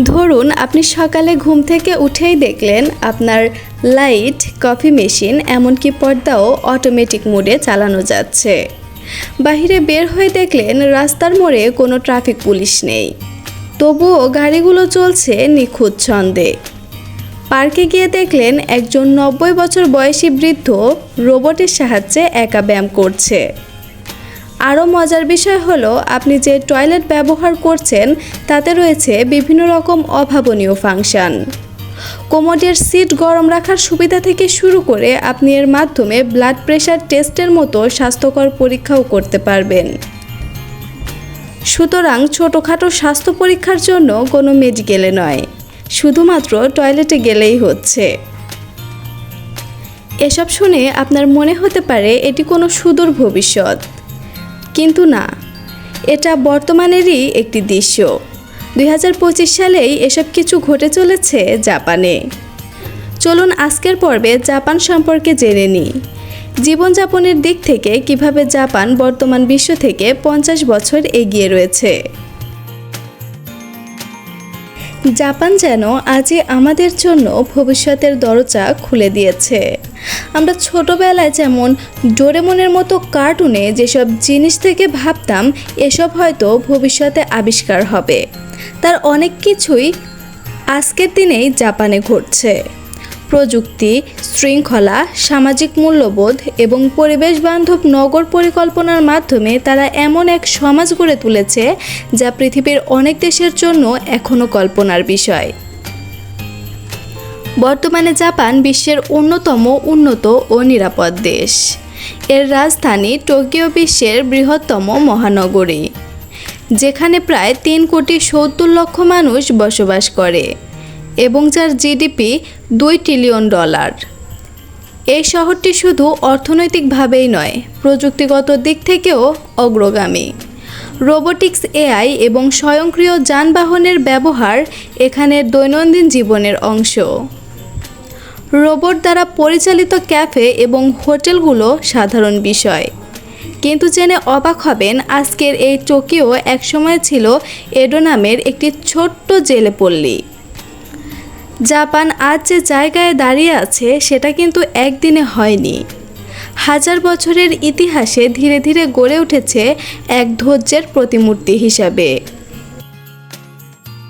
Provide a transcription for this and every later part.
ধরুন, আপনি সকালে ঘুম থেকে উঠেই দেখলেন আপনার লাইট কফি মেশিন, এমনকি পর্দাও অটোমেটিক মোডে চালানো যাচ্ছে। বাহিরে বের হয়ে দেখলেন রাস্তার মোড়ে কোনো ট্রাফিক পুলিশ নেই। তবুও গাড়িগুলো চলছে নিখুঁত ছন্দে। পার্কে গিয়ে দেখলেন একজন নব্বই বছর বয়সী বৃদ্ধ রোবটের সাহায্যে একা ব্যায়াম করছে। আরও মজার বিষয় হলো, আপনি যে টয়লেট ব্যবহার করছেন, তাতে রয়েছে বিভিন্ন রকম অভাবনীয় ফাংশন। কোমোডের সিট গরম রাখার সুবিধা থেকে শুরু করে আপনি এর মাধ্যমে ব্লাড প্রেশার টেস্টের মতো স্বাস্থ্যকর পরীক্ষাও করতে পারবেন। সুতরাং ছোটোখাটো স্বাস্থ্য পরীক্ষার জন্য কোনো মেডিকেলে নয়, শুধুমাত্র টয়লেটে গেলেই হচ্ছে। এসব শুনে আপনার মনে হতে পারে এটি কোনো সুদূর ভবিষ্যৎ। কিন্তু না। এটা বর্তমানেরই একটি দৃশ্য। দুই হাজার পঁচিশ সালেই এসব কিছু ঘটে চলেছে জাপানে। চলুন আজকের পর্বে জাপান সম্পর্কে জেনে নিই। জীবনযাপনের দিক থেকে কীভাবে জাপান বর্তমান বিশ্ব থেকে পঞ্চাশ বছর এগিয়ে রয়েছে। জাপান যেন আজই আমাদের জন্য ভবিষ্যতের দরজা খুলে দিয়েছে। আমরা ছোটবেলায় যেমন ডোরেমনের মতো কার্টুনে যেসব জিনিস থেকে ভাবতাম, এসব হয়তো ভবিষ্যতে আবিষ্কার হবে। তার অনেক কিছুই আজকের দিনেই জাপানে ঘটছে। প্রযুক্তি, শৃঙ্খলা, সামাজিক মূল্যবোধ এবং পরিবেশ বান্ধব নগর পরিকল্পনার মাধ্যমে তারা এমন এক সমাজ গড়ে তুলেছে যা পৃথিবীর অনেক দেশের জন্য এখনও কল্পনার বিষয়। বর্তমানে জাপান বিশ্বের অন্যতম উন্নত ও নিরাপদ দেশ। এর রাজধানী টোকিও বিশ্বের বৃহত্তম মহানগরী, যেখানে প্রায় তিন কোটি সত্তর লক্ষ মানুষ বসবাস করে। এবং যার জিডিপি দুই ট্রিলিয়ন ডলার এই শহরটি শুধু অর্থনৈতিকভাবেই নয়, প্রযুক্তিগত দিক থেকেও অগ্রগামী। রোবোটিক্স এআই এবং স্বয়ংক্রিয় যানবাহনের ব্যবহার এখানের দৈনন্দিন জীবনের অংশ। রোবট দ্বারা পরিচালিত ক্যাফে এবং হোটেলগুলো সাধারণ বিষয়। কিন্তু জেনে অবাক হবেন, আজকের এই টোকিও একসময় ছিল এডো নামের একটি ছোট্ট জেলে পল্লী জাপান আজ যে জায়গায় দাঁড়িয়ে আছে, সেটা কিন্তু একদিনে হয়নি। হাজার বছরের ইতিহাসে ধীরে ধীরে গড়ে উঠেছে এক ধৈর্যের প্রতিমূর্তি হিসাবে।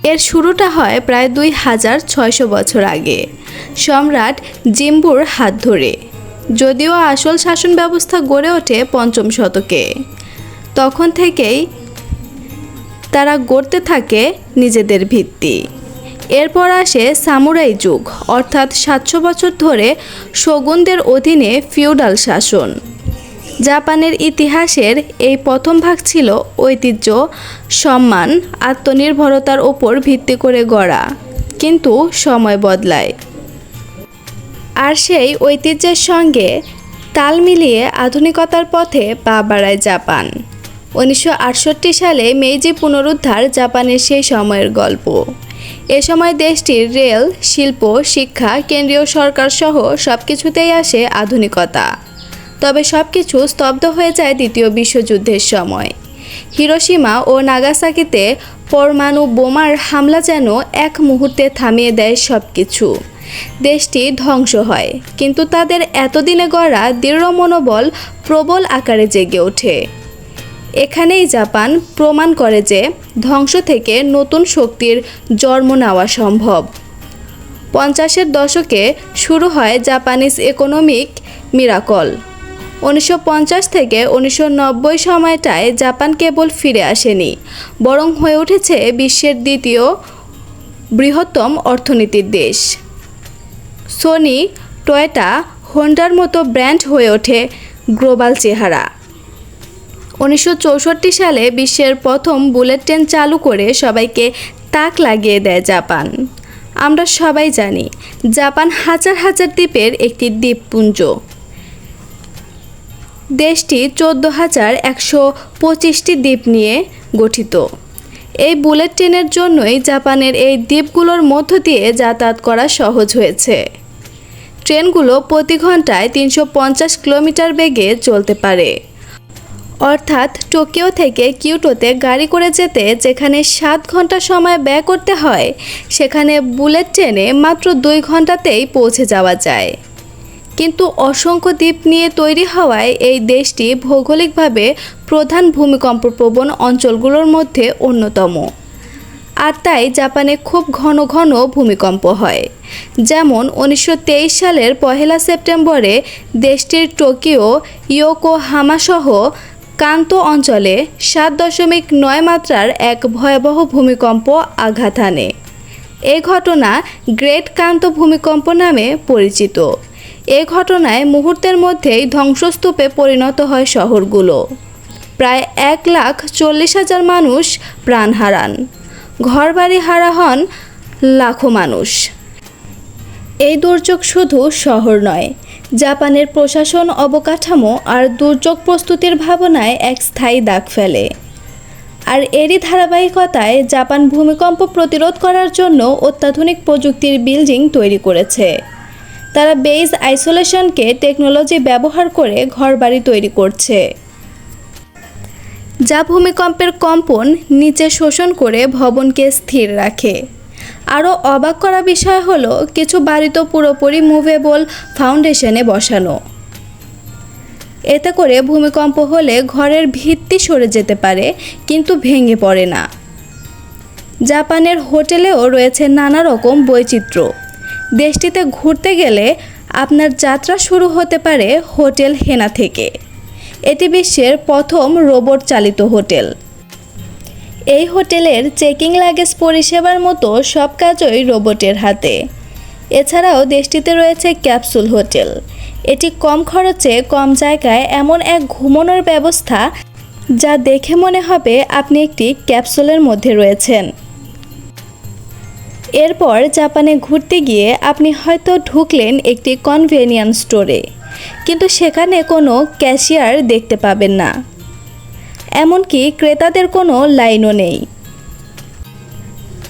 এর শুরুটা হয় প্রায় দুই হাজার ছয়শো বছর আগে। সম্রাট জিম্বুর হাত ধরে। যদিও আসল শাসন ব্যবস্থা গড়ে ওঠে পঞ্চম শতকে। তখন থেকেই তারা গড়তে থাকে নিজেদের ভিত্তি। এরপর আসে সামুরাই যুগ, অর্থাৎ সাতশো বছর ধরে শগুনদের অধীনে ফিউডাল শাসন। জাপানের ইতিহাসের এই প্রথম ভাগ ছিল ঐতিহ্য, সম্মান, আত্মনির্ভরতার ওপর ভিত্তি করে গড়া, কিন্তু সময় বদলায়। আর সেই ঐতিহ্যের সঙ্গে তাল মিলিয়ে আধুনিকতার পথে পা বাড়ায় জাপান। উনিশশো আটষট্টি সালে মেইজি পুনরুদ্ধার জাপানের সেই সময়ের গল্প। এ সময় দেশটির রেল, শিল্প, শিক্ষা, কেন্দ্রীয় সরকার সহ সব কিছুতেই আসে আধুনিকতা। তবে সব কিছু স্তব্ধ হয়ে যায় দ্বিতীয় বিশ্বযুদ্ধের সময়। হিরোসীমা ও নাগাসাকিতে পরমাণু বোমার হামলা যেন এক মুহূর্তে থামিয়ে দেয় সব কিছু দেশটি ধ্বংস হয়, কিন্তু তাদের এতদিনে গড়া দৃঢ় মনোবল প্রবল আকারে জেগে ওঠে। এখানেই জাপান প্রমাণ করে যে ধ্বংস থেকে নতুন শক্তির জন্ম নেওয়া সম্ভব। পঞ্চাশের দশকে শুরু হয় জাপানিজ ইকোনমিক মিরাকল উনিশশো পঞ্চাশ থেকে উনিশশো নব্বই সময়টায় জাপান কেবল ফিরে আসেনি, বরং হয়ে উঠেছে বিশ্বের দ্বিতীয় বৃহত্তম অর্থনীতির দেশ। সোনি, টয়োটা, হোন্ডার মতো ব্র্যান্ড হয়ে ওঠে গ্লোবাল চেহারা। উনিশশো চৌষট্টি সালে বিশ্বের প্রথম বুলেট ট্রেন চালু করে সবাইকে তাক লাগিয়ে দেয় জাপান। আমরা সবাই জানি, জাপান হাজার হাজার দ্বীপের একটি দ্বীপপুঞ্জ। দেশটি চোদ্দ হাজার একশো পঁচিশটি দ্বীপ নিয়ে গঠিত। এই বুলেট ট্রেনের জন্যই জাপানের এই দ্বীপগুলোর মধ্য দিয়ে যাতায়াত করা সহজ হয়েছে। ট্রেনগুলো প্রতি ঘন্টায় তিনশো পঞ্চাশ কিলোমিটার বেগে চলতে পারে। অর্থাৎ টোকিও থেকে কিউটোতে গাড়ি করে যেতে যেখানে সাত ঘণ্টা সময় ব্যয় করতে হয়, সেখানে বুলেট ট্রেনে মাত্র দুই ঘন্টাতেই পৌঁছে যাওয়া যায়। কিন্তু অসংখ্য দ্বীপ নিয়ে তৈরি হওয়ায় এই দেশটি ভৌগোলিকভাবে প্রধান ভূমিকম্প প্রবণ অঞ্চলগুলোর মধ্যে অন্যতম। আর তাই জাপানে খুব ঘন ঘন ভূমিকম্প হয়। যেমন উনিশশো তেইশ সালের পহেলা সেপ্টেম্বরে দেশটির টোকিও ইয়োকোহামা সহ কান্ত অঞ্চলে সাত দশমিক নয় মাত্রার এক ভয়াবহ ভূমিকম্প আঘাত হানে এই ঘটনা গ্রেট কান্ত ভূমিকম্প নামে পরিচিত। এ ঘটনায় মুহূর্তের মধ্যেই ধ্বংসস্তূপে পরিণত হয় শহরগুলো। প্রায় এক লাখ চল্লিশ হাজার মানুষ প্রাণ হারান। ঘরবাড়ি হারা হন লাখো মানুষ। এই দুর্যোগ শুধু শহর নয় জাপানের প্রশাসন অবকাঠামো আর দুর্যোগ প্রস্তুতির ভাবনায় এক স্থায়ী দাগ ফেলে। আর এরই ধারাবাহিকতায় জাপান ভূমিকম্প প্রতিরোধ করার জন্য অত্যাধুনিক প্রযুক্তির বিল্ডিং তৈরি করেছে। তারা বেস আইসোলেশনকে টেকনোলজি ব্যবহার করে ঘরবাড়ি তৈরি করছে। যা ভূমিকম্পের কম্পন নিচে শোষণ করে ভবনকে স্থির রাখে। আরও অবাক করা বিষয় হলো, কিছু বাড়ি তো পুরোপুরি মুভেবল ফাউন্ডেশনে বসানো। এতে করে ভূমিকম্প হলে ঘরের ভিত্তি সরে যেতে পারে, কিন্তু ভেঙে পড়ে না। জাপানের হোটেলেও রয়েছে নানা রকম বৈচিত্র্য। দেশটিতে ঘুরতে গেলে আপনার যাত্রা শুরু হতে পারে হোটেল হেনা থেকে। এটি বিশ্বের প্রথম রোবট চালিত হোটেল। এই হোটেলের চেকিং লাগেজ পরিষেবার মতো সব কাজই রোবটের হাতে। এছাড়াও দেশটিতে রয়েছে ক্যাপসুল হোটেল। এটি কম খরচে, কম জায়গায় এমন এক ঘুমানোর ব্যবস্থা যা দেখে মনে হবে আপনি একটি ক্যাপসুলের মধ্যে রয়েছেন। এরপর জাপানে ঘুরতে গিয়ে আপনি হয়তো ঢুকলেন একটি কনভেনিয়েন্স স্টোরে, কিন্তু সেখানে কোনো ক্যাশিয়ার দেখতে পাবেন না। এমনকি ক্রেতাদের কোনো লাইনও নেই।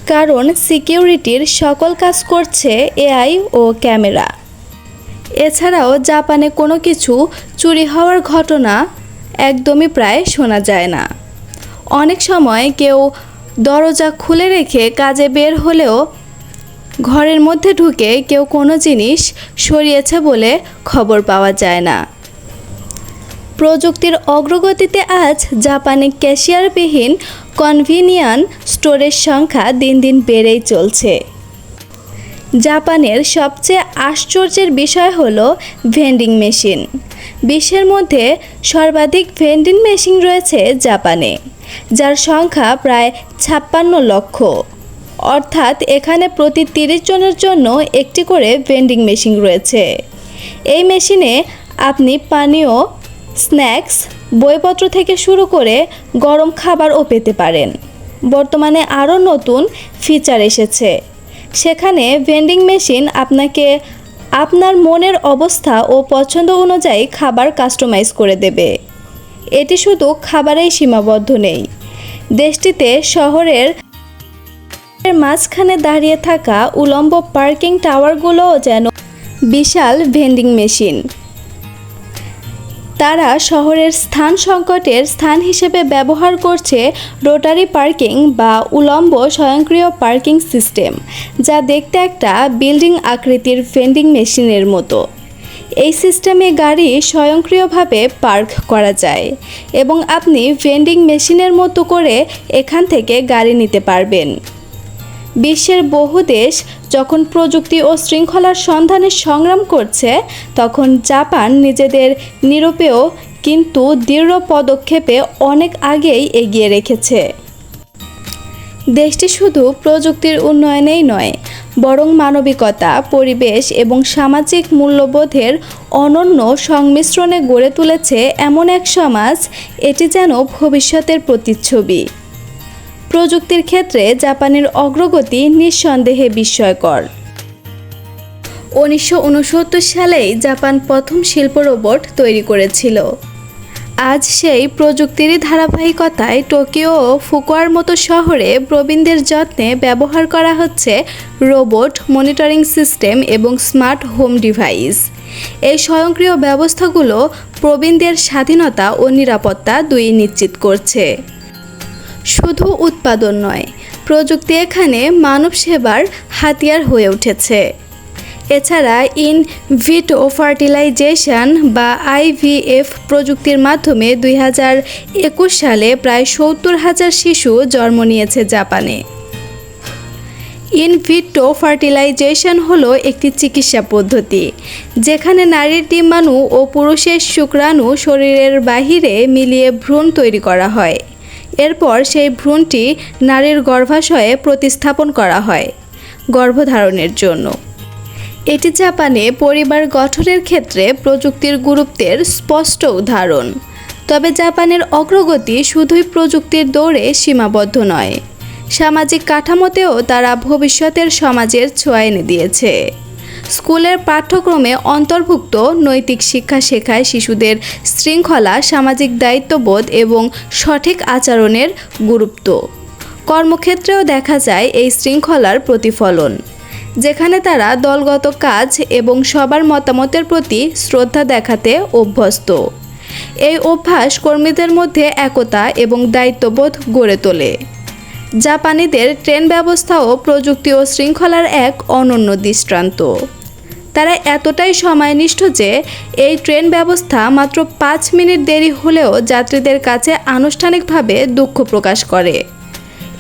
কারণ সিকিউরিটির সকল কাজ করছে এআই ও ক্যামেরা। এছাড়াও জাপানে কোনো কিছু চুরি হওয়ার ঘটনা একদমই প্রায় শোনা যায় না। অনেক সময় কেউ দরজা খুলে রেখে কাজে বের হলেও ঘরের মধ্যে ঢুকে কেউ কোনো জিনিস সরিয়েছে বলে খবর পাওয়া যায় না। প্রযুক্তির অগ্রগতিতে আজ জাপানে ক্যাশিয়ারবিহীন কনভিনিয়ান স্টোরের সংখ্যা দিন দিন বেড়েই চলছে। জাপানের সবচেয়ে আশ্চর্যের বিষয় হল ভেন্ডিং মেশিন। বিশ্বের মধ্যে সর্বাধিক ভেন্ডিং মেশিন রয়েছে জাপানে, যার সংখ্যা প্রায় ছাপ্পান্ন লক্ষ। অর্থাৎ এখানে প্রতি তিরিশ জনের জন্য একটি করে ভেন্ডিং মেশিন রয়েছে। এই মেশিনে আপনি পানীয় স্ন্যাক্স, বইপত্র থেকে শুরু করে গরম খাবারও পেতে পারেন। বর্তমানে আরও নতুন ফিচার এসেছে। সেখানে ভেন্ডিং মেশিন আপনাকে আপনার মনের অবস্থা ও পছন্দ অনুযায়ী খাবার কাস্টমাইজ করে দেবে। এটি শুধু খাবারেই সীমাবদ্ধ নেই। দেশটিতে শহরের মাঝখানে দাঁড়িয়ে থাকা উলম্ব পার্কিং টাওয়ারগুলোও যেন বিশাল ভেন্ডিং মেশিন। তারা শহরের স্থান সংকটের স্থান হিসেবে ব্যবহার করছে রোটারি পার্কিং বা উলম্ব স্বয়ংক্রিয় পার্কিং সিস্টেম, যা দেখতে একটা বিল্ডিং আকৃতির ভেন্ডিং মেশিনের মতো। এই সিস্টেমে গাড়ি স্বয়ংক্রিয়ভাবে পার্ক করা যায় এবং আপনি ভেন্ডিং মেশিনের মতো করে এখান থেকে গাড়ি নিতে পারবেন। বিশ্বের বহু দেশ যখন প্রযুক্তি ও শৃঙ্খলার সন্ধানে সংগ্রাম করছে, তখন জাপান নিজেদের নিরপেয় কিন্তু দৃঢ় পদক্ষেপে অনেক আগেই এগিয়ে রেখেছে। দেশটি শুধু প্রযুক্তির উন্নয়নেই নয়, বরং মানবিকতা, পরিবেশ এবং সামাজিক মূল্যবোধের অনন্য সংমিশ্রণে গড়ে তুলেছে এমন এক সমাজ, এটি যেন ভবিষ্যতের প্রতিচ্ছবি। প্রযুক্তির ক্ষেত্রে জাপানের অগ্রগতি নিঃসন্দেহে বিস্ময়কর। উনিশশো উনসত্তর সালেই জাপান প্রথম শিল্প রোবট তৈরি করেছিল। আজ সেই প্রযুক্তিরই ধারাবাহিকতায় টোকিও ও ফুকুয়ার মতো শহরে প্রবীণদের যত্নে ব্যবহার করা হচ্ছে রোবট মনিটরিং সিস্টেম এবং স্মার্ট হোম ডিভাইস। এই স্বয়ংক্রিয় ব্যবস্থাগুলো প্রবীণদের স্বাধীনতা ও নিরাপত্তা দুই নিশ্চিত করছে। শুধু উৎপাদন নয়, প্রযুক্তি এখানে মানব সেবার হাতিয়ার হয়ে উঠেছে। এছাড়া ইন ভিটো ফার্টিলাইজেশন বা আইভিএফ প্রযুক্তির মাধ্যমে দুই হাজার একুশ সালে প্রায় সত্তর হাজার শিশু জন্ম নিয়েছে জাপানে। ইন ভিট্রো ফার্টিলাইজেশন হলো একটি চিকিৎসা পদ্ধতি, যেখানে নারীর ডিম্বাণু ও পুরুষের শুক্রাণু শরীরের বাহিরে মিলিয়ে ভ্রূণ তৈরি করা হয়। এরপর সেই ভ্রূণটি নারীর গর্ভাশয়ে প্রতিস্থাপন করা হয় গর্ভধারণের জন্য। এটি জাপানে পরিবার গঠনের ক্ষেত্রে প্রযুক্তির গুরুত্বের স্পষ্ট উদাহরণ। তবে জাপানের অগ্রগতি শুধুই প্রযুক্তির দৌড়ে সীমাবদ্ধ নয়, সামাজিক কাঠামোতেও তারা ভবিষ্যতের সমাজের ছোঁয়া এনে দিয়েছে। স্কুলের পাঠ্যক্রমে অন্তর্ভুক্ত নৈতিক শিক্ষা শেখায় শিশুদের শৃঙ্খলা, সামাজিক দায়িত্ববোধ এবং সঠিক আচরণের গুরুত্ব। কর্মক্ষেত্রেও দেখা যায় এই শৃঙ্খলার প্রতিফলন। যেখানে তারা দলগত কাজ এবং সবার মতামতের প্রতি শ্রদ্ধা দেখাতে অভ্যস্ত। এই অভ্যাস কর্মীদের মধ্যে একতা এবং দায়িত্ববোধ গড়ে তোলে। জাপানিদের ট্রেন ব্যবস্থাও প্রযুক্তি ও শৃঙ্খলার এক অনন্য দৃষ্টান্ত। তারা এতটাই সময়নিষ্ঠ যে এই ট্রেন ব্যবস্থা মাত্র পাঁচ মিনিট দেরি হলেও যাত্রীদের কাছে আনুষ্ঠানিকভাবে দুঃখ প্রকাশ করে।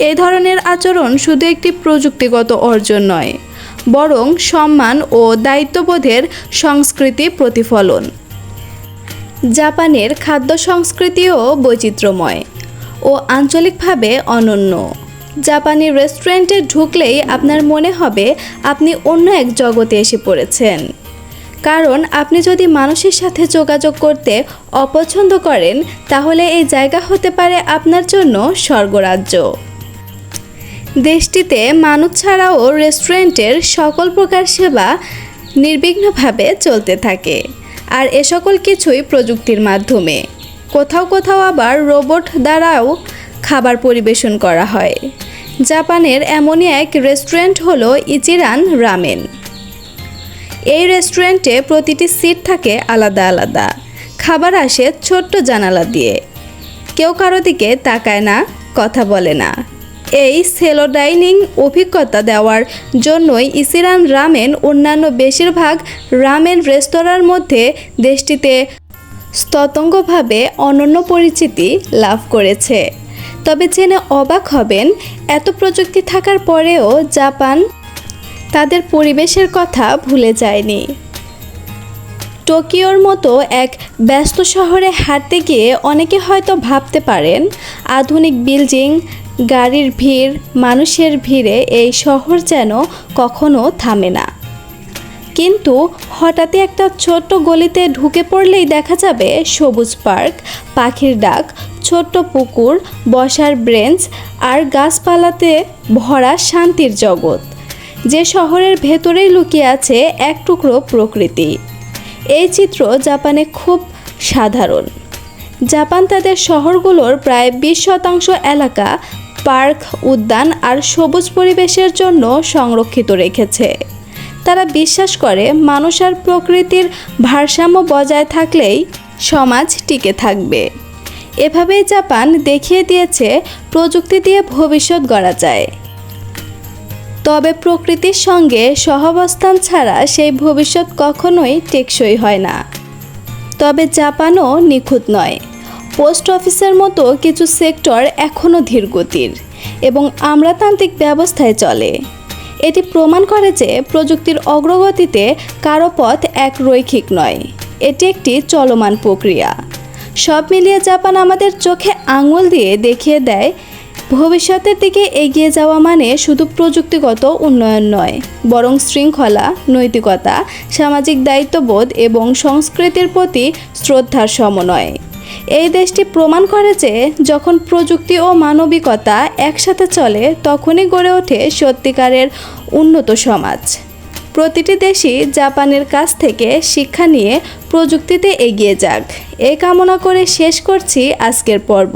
এই ধরনের আচরণ শুধু একটি প্রযুক্তিগত অর্জন নয়, বরং সম্মান ও দায়িত্ববোধের সংস্কৃতি প্রতিফলন। জাপানের খাদ্য সংস্কৃতিও বৈচিত্র্যময় ও আঞ্চলিকভাবে অনন্য। জাপানি রেস্টুরেন্টে ঢুকলেই আপনার মনে হবে আপনি অন্য এক জগতে এসে পড়েছেন। কারণ আপনি যদি মানুষের সাথে যোগাযোগ করতে অপছন্দ করেন, তাহলে এই জায়গা হতে পারে আপনার জন্য স্বর্গরাজ্য। দেশটিতে মানুষ ছাড়াও রেস্টুরেন্টের সকল প্রকার সেবা নির্বিঘ্নভাবে চলতে থাকে, আর এ সকল কিছুই প্রযুক্তির মাধ্যমে। কোথাও কোথাও আবার রোবট দ্বারাও খাবার পরিবেশন করা হয়। জাপানের এমনই এক রেস্টুরেন্ট হলো ইচিরান রামেন। এই রেস্টুরেন্টে প্রতিটি সিট থাকে আলাদা আলাদা। খাবার আসে ছোট্ট জানালা দিয়ে। কেউ কারও দিকে তাকায় না, কথা বলে না। এই সেলো ডাইনিং অভিজ্ঞতা দেওয়ার জন্যই ইসিরান রামেন অন্যান্য বেশিরভাগ রামেন রেস্তোরাঁর মধ্যে দেশটিতে স্ততঙ্গভাবে অনন্য পরিচিতি লাভ করেছে। তবে জেনে অবাক হবেন, এত প্রযুক্তি থাকার পরেও জাপান তাদের পরিবেশের কথা ভুলে যায়নি। টোকিওর মতো এক ব্যস্ত শহরে হাঁটতে গিয়ে অনেকে হয়তো ভাবতে পারেন, আধুনিক বিল্ডিং, গাড়ির ভিড়, মানুষের ভিড়ে এই শহর যেন কখনো থামে না। কিন্তু হঠাৎই একটা ছোট্ট গলিতে ঢুকে পড়লেই দেখা যাবে সবুজ পার্ক, পাখির ডাক ছোট্ট পুকুর, বসার ব্রেঞ্চ আর গাছপালাতে ভরা শান্তির জগৎ। যে শহরের ভেতরেই লুকিয়ে আছে এক টুকরো প্রকৃতি। এই চিত্র জাপানে খুব সাধারণ। জাপান তাদের শহরগুলোর প্রায় বিশ শতাংশ এলাকা পার্ক, উদ্যান আর সবুজ পরিবেশের জন্য সংরক্ষিত রেখেছে। তারা বিশ্বাস করে মানুষ আর প্রকৃতির ভারসাম্য বজায় থাকলেই সমাজ টিকে থাকবে। এভাবেই জাপান দেখিয়ে দিয়েছে, প্রযুক্তি দিয়ে ভবিষ্যৎ গড়া যায়। তবে প্রকৃতির সঙ্গে সহাবস্থান ছাড়া সেই ভবিষ্যৎ কখনোই টেকসই হয় না। তবে জাপানও নিখুঁত নয়। পোস্ট অফিসের মতো কিছু সেক্টর এখনও ধীরগতির এবং আমলাতান্ত্রিক ব্যবস্থায় চলে। এটি প্রমাণ করে যে প্রযুক্তির অগ্রগতিতে কারও পথ এক রৈখিক নয়। এটি একটি চলমান প্রক্রিয়া। সব মিলিয়ে জাপান আমাদের চোখে আঙুল দিয়ে দেখিয়ে দেয়, ভবিষ্যতের দিকে এগিয়ে যাওয়া মানে শুধু প্রযুক্তিগত উন্নয়ন নয়, বরং শৃঙ্খলা, নৈতিকতা, সামাজিক দায়িত্ববোধ এবং সংস্কৃতির প্রতি শ্রদ্ধার সমন্বয়। এই দেশটি প্রমাণ করে যে যখন প্রযুক্তি ও মানবিকতা একসাথে চলে, তখনই গড়ে ওঠে সত্যিকারের উন্নত সমাজ। প্রতিটি দেশই জাপানের কাছ থেকে শিক্ষা নিয়ে প্রযুক্তিতে এগিয়ে যাক। এ কামনা করে শেষ করছি আজকের পর্ব।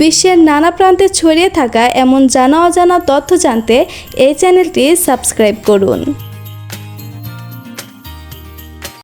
বিশ্বের নানা প্রান্তে ছড়িয়ে থাকা এমন জানা অজানা তথ্য জানতে এই চ্যানেলটি সাবস্ক্রাইব করুন।